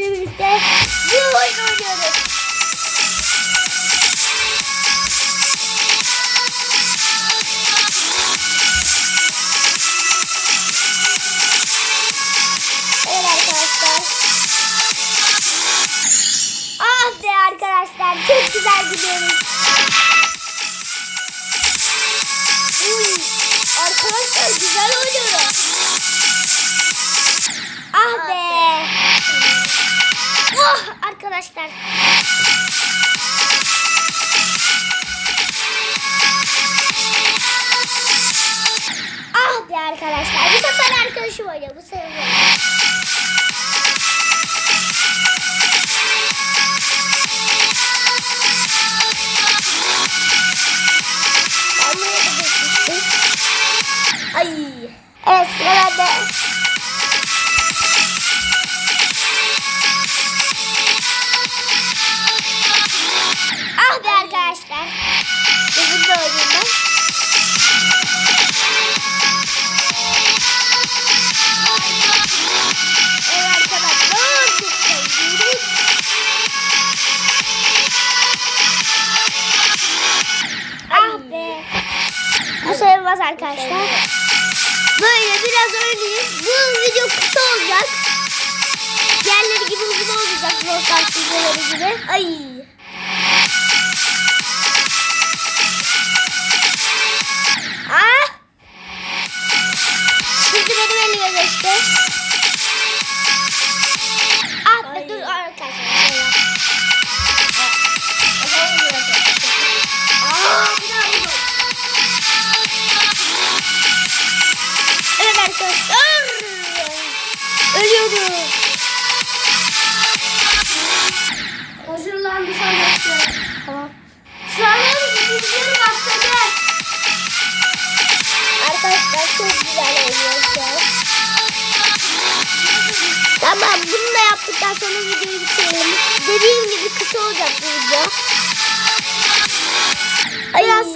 birlikte bir oyun oynuyoruz. Evet arkadaşlar. Ah be arkadaşlar çok güzel gidiyoruz. Oh arkadaşlar. Ah be arkadaşlar. Bu sefer arkadaşım oynuyor. Bu sefer. Ay. Evet sıra bende. Sayılmaz arkadaşlar. Böyle biraz oynayayım. Bu video kısa olacak. Diğerleri gibi uzun olmayacak. Brawl videoları gibi. Ay. Ölüyorum. Hazırlan bir sonrası. Tamam. An videoyu başladı. Arkadaşlar çok güzel oynuyor şu an. Tamam bunu da yaptıktan sonra videoyu bitirelim. Dediğim gibi kısa olacak bu video. Ve